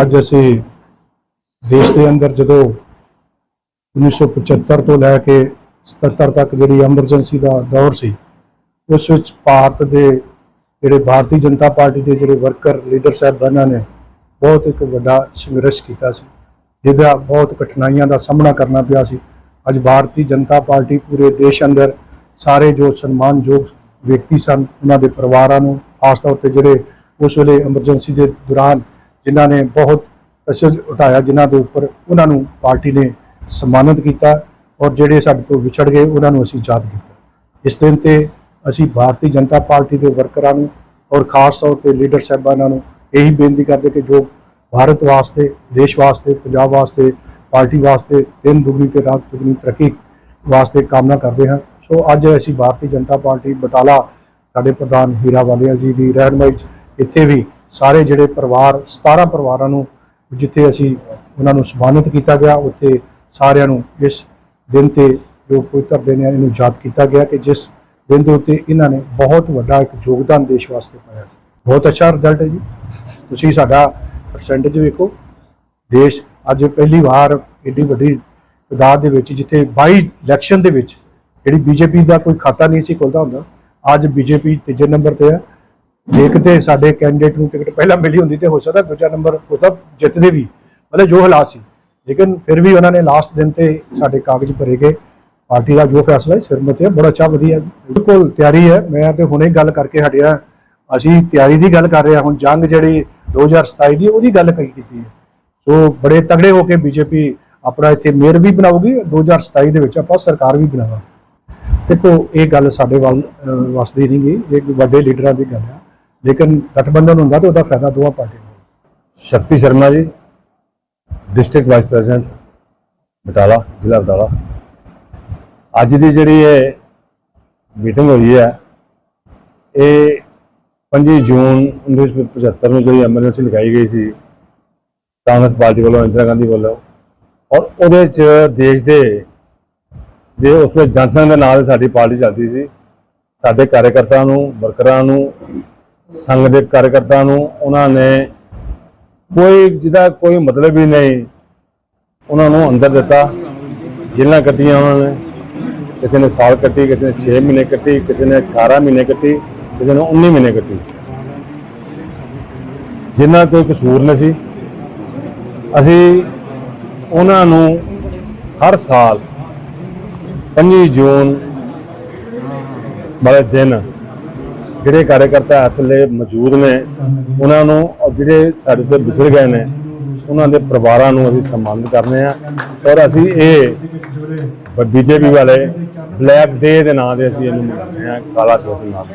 ਅੱਜ ਅਸੀਂ ਦੇਸ਼ ਦੇ ਅੰਦਰ ਜਦੋਂ 1975 ਤੋਂ ਲੈ ਕੇ 77 ਤੱਕ ਜਿਹੜੀ ਐਮਰਜੈਂਸੀ ਦਾ ਦੌਰ ਸੀ, ਉਸ ਵਿੱਚ ਭਾਰਤ ਦੇ ਜਿਹੜੇ ਭਾਰਤੀ ਜਨਤਾ ਪਾਰਟੀ ਦੇ ਜਿਹੜੇ ਵਰਕਰ ਲੀਡਰ ਸਾਹਿਬਾਨਾਂ ਨੇ ਬਹੁਤ ਇੱਕ ਵੱਡਾ ਸੰਘਰਸ਼ ਕੀਤਾ ਸੀ, ਜਿਹਦਾ ਬਹੁਤ ਕਠਿਨਾਈਆਂ ਦਾ ਸਾਹਮਣਾ ਕਰਨਾ ਪਿਆ ਸੀ। ਅੱਜ ਭਾਰਤੀ ਜਨਤਾ ਪਾਰਟੀ ਪੂਰੇ ਦੇਸ਼ ਅੰਦਰ ਸਾਰੇ ਜੋ ਸਨਮਾਨਯੋਗ ਵਿਅਕਤੀ ਸਨ, ਉਹਨਾਂ ਦੇ ਪਰਿਵਾਰਾਂ ਨੂੰ, ਖਾਸ ਤੌਰ ਤੇ ਜਿਹੜੇ ਉਸ ਵੇਲੇ ਐਮਰਜੈਂਸੀ ਦੇ ਦੌਰਾਨ ਜਿਨ੍ਹਾਂ ਨੇ ਬਹੁਤ ਅਸਰ ਉਠਾਇਆ, ਜਿਨ੍ਹਾਂ ਦੇ ਉੱਪਰ ਉਹਨਾਂ ਨੂੰ ਪਾਰਟੀ ਨੇ ਸਨਮਾਨਿਤ ਕੀਤਾ ਔਰ ਜਿਹੜੇ ਸਾਡੇ ਤੋਂ ਵਿਛੜ ਗਏ, ਉਹਨਾਂ ਨੂੰ ਅਸੀਂ ਯਾਦ ਕੀਤਾ। ਇਸ ਦਿਨ ਤੇ ਅਸੀਂ ਭਾਰਤੀ ਜਨਤਾ ਪਾਰਟੀ ਦੇ ਵਰਕਰਾਂ ਨੂੰ ਔਰ ਖਾਸ ਤੌਰ ਤੇ ਲੀਡਰ ਸਾਹਿਬਾਨਾਂ ਨੂੰ ਇਹੀ ਬੇਨਤੀ ਕਰਦੇ ਕਿ ਜੋ ਭਾਰਤ ਵਾਸਤੇ, ਦੇਸ਼ ਵਾਸਤੇ, ਪੰਜਾਬ ਵਾਸਤੇ, ਪਾਰਟੀ ਵਾਸਤੇ ਦਿਨ ਦੁਗਣੀ ਤੇ ਰਾਤ ਦੁਗਣੀ ਤਰੱਕੀ ਵਾਸਤੇ ਕਾਮਨਾ ਕਰਦੇ ਹਾਂ। ਸੋ ਅੱਜ ਅਸੀਂ ਭਾਰਤੀ ਜਨਤਾ ਪਾਰਟੀ ਬਟਾਲਾ, ਸਾਡੇ ਪ੍ਰਧਾਨ ਹੀਰਾ ਵਾਲੀਆ ਜੀ ਦੀ ਰਹਿਨਮਾਈ 'ਚ ਇੱਥੇ ਵੀ ਸਾਰੇ ਜਿਹੜੇ ਪਰਿਵਾਰ 17 ਪਰਿਵਾਰਾਂ ਨੂੰ ਜਿੱਥੇ ਅਸੀਂ ਉਹਨਾਂ ਨੂੰ ਸਨਮਾਨਿਤ ਕੀਤਾ ਗਿਆ, ਉੱਥੇ ਸਾਰਿਆਂ ਨੂੰ ਇਸ ਦਿਨ ਤੇ ਜੋ ਪਵਿੱਤਰ ਦਿਨ ਹੈ, ਇਹਨੂੰ ਯਾਦ ਕੀਤਾ ਗਿਆ ਕਿ ਜਿਸ ਦਿਨ ਦੇ ਉੱਤੇ ਇਹਨਾਂ ਨੇ ਬਹੁਤ ਵੱਡਾ ਇੱਕ ਯੋਗਦਾਨ ਦੇਸ਼ ਵਾਸਤੇ ਪਾਇਆ ਸੀ। ਬਹੁਤ ਅੱਛਾ ਰਿਜ਼ਲਟ ਹੈ ਜੀ। ਤੁਸੀਂ ਸਾਡਾ ਪਰਸੈਂਟੇਜ ਵੇਖੋ। ਦੇਸ਼ ਅੱਜ ਪਹਿਲੀ ਵਾਰ ਏਡੀ ਵੱਡੀ ਤਦਾਦ ਦੇ ਵਿੱਚ, ਜਿੱਥੇ 22 ਇਲੈਕਸ਼ਨ ਦੇ ਵਿੱਚ ਜਿਹੜੀ ਬੀਜੇਪੀ ਦਾ ਕੋਈ ਖਾਤਾ ਨਹੀਂ ਸੀ ਖੁੱਲਦਾ ਹੁੰਦਾ, ਅੱਜ ਬੀਜੇਪੀ ਤੀਜੇ ਨੰਬਰ ਤੇ ਹੈ। ਜੇ ਕਿਤੇ ਸਾਡੇ ਕੈਂਡੀਡੇਟ ਨੂੰ ਟਿਕਟ ਪਹਿਲਾਂ ਮਿਲੀ ਹੁੰਦੀ ਤੇ ਹੋ ਸਕਦਾ ਦੂਜਾ ਨੰਬਰ ਉਸਦਾ ਜਿੱਤਦੇ ਵੀ ਮਤਲਬ ਜੋ ਹਾਲਾਤ ਸੀ। ਲੇਕਿਨ ਫਿਰ ਵੀ ਉਹਨਾਂ ਨੇ ਲਾਸਟ ਦਿਨ ਤੇ ਸਾਡੇ ਕਾਗਜ਼ ਭਰੇ ਗਏ। ਪਾਰਟੀ ਦਾ ਜੋ ਫੈਸਲਾ ਹੈ ਸਿਰਮਤ ਬੜਾ ਅੱਛਾ ਵਧੀਆ। ਬਿਲਕੁਲ ਤਿਆਰੀ ਹੈ। ਮੈਂ ਤੇ ਹੁਣੇ ਗੱਲ ਕਰਕੇ ਹਟਿਆ ਅਸੀਂ ਤਿਆਰੀ ਦੀ ਗੱਲ ਕਰ ਰਹੇ ਹਾਂ। ਹੁਣ ਜੰਗ ਜਿਹੜੀ 2027 ਦੀ ਉਹਦੀ ਗੱਲ ਕਹੀ ਕੀਤੀ ਹੈ। ਸੋ ਬੜੇ ਤਗੜੇ ਹੋ ਕੇ ਬੀਜੇਪੀ ਆਪਣਾ ਇੱਥੇ ਮੇਅਰ ਵੀ ਬਣਾਊਗੀ। 2027 ਦੇ ਵਿੱਚ ਆਪਾਂ ਸਰਕਾਰ ਵੀ ਬਣਾਵਾਂਗੇ। ਦੇਖੋ ਇਹ ਗੱਲ ਸਾਡੇ ਵੱਲ ਅਹ, ਵਸਦੀ ਨਹੀਂ ਗਈ ਇਹ ਵੱਡੇ ਲੀਡਰਾਂ ਦੀ ਗੱਲ ਹੈ ਲੇਕਿਨ ਗਠਬੰਧਨ ਹੁੰਦਾ ਤਾਂ ਉਹਦਾ ਫਾਇਦਾ ਦੋਵਾਂ ਪਾਰਟੀਆਂ ਨੂੰ। ਸ਼ਕਤੀ Sharma ji district vice president Batala, ਜ਼ਿਲ੍ਹਾ ਬਟਾਲਾ। ਅੱਜ ਦੀ ਜਿਹੜੀ ਇਹ ਮੀਟਿੰਗ ਹੋਈ ਹੈ, ਇਹ 5 ਜੂਨ 1975 ਨੂੰ ਜਿਹੜੀ ਐਮਰਜੈਂਸੀ ਲਗਾਈ ਗਈ ਸੀ, ਕਾਂਗਰਸ ਪਾਰਟੀ ਵੱਲੋਂ, ਇੰਦਰਾ ਗਾਂਧੀ ਵੱਲੋਂ। ਔਰ ਉਹਦੇ ਚ ਦੇਸ਼ ਦੇ ਦੇ ਉਸ ਵਿੱਚ ਜਨਸੰਘ ਦੇ ਨਾਂ ਤੇ ਸਾਡੀ ਪਾਰਟੀ ਚੱਲਦੀ ਸੀ। ਸਾਡੇ ਕਾਰਜਕਰਤਾ ਨੂੰ, ਵਰਕਰਾਂ ਨੂੰ ਸੰਘ ਦੇ ਕਾਰਜਕਰਤਾਵਾਂ ਨੂੰ ਉਹਨਾਂ ਨੇ ਕੋਈ ਜਿਹਦਾ ਕੋਈ ਮਤਲਬ ਹੀ ਨਹੀਂ ਉਹਨਾਂ ਨੂੰ ਅੰਦਰ ਦਿੱਤਾ। ਜੇਲ੍ਹਾਂ ਕੱਟੀਆਂ ਉਹਨਾਂ ਨੇ। ਕਿਸੇ ਨੇ ਸਾਲ ਕੱਟੀ, ਕਿਸੇ ਨੇ 6 ਮਹੀਨੇ ਕੱਟੀ, ਕਿਸੇ ਨੇ 18 ਮਹੀਨੇ ਕੱਟੀ, ਕਿਸੇ ਨੇ 19 ਮਹੀਨੇ ਕੱਟੀ। ਜਿਨ੍ਹਾਂ ਕੋਈ ਕਸੂਰ ਨਹੀਂ ਸੀ। ਅਸੀਂ ਉਹਨਾਂ ਨੂੰ ਹਰ ਸਾਲ 5 ਜੂਨ ਵਾਲੇ ਦਿਨ ਜਿਹੜੇ ਕਾਰਜਕਰਤਾ ਇਸ ਵੇਲੇ ਮੌਜੂਦ ਨੇ, ਉਹਨਾਂ ਨੂੰ ਔਰ ਜਿਹੜੇ ਸਾਡੇ ਤੋਂ ਵਿਛੜ ਗਏ ਨੇ, ਉਹਨਾਂ ਦੇ ਪਰਿਵਾਰਾਂ ਨੂੰ ਅਸੀਂ ਸਨਮਾਨਿਤ ਕਰਨੇ ਆ। ਔਰ ਅਸੀਂ ਇਹ ਬੀਜੇਪੀ ਵਾਲੇ ਬਲੈਕ ਡੇ ਦੇ ਨਾਂ ਤੇ ਅਸੀਂ ਇਹਨੂੰ ਮਨਾਉਂਦੇ ਆ ਕਾਲਾ ਦਿਵਸ ਨਾਮ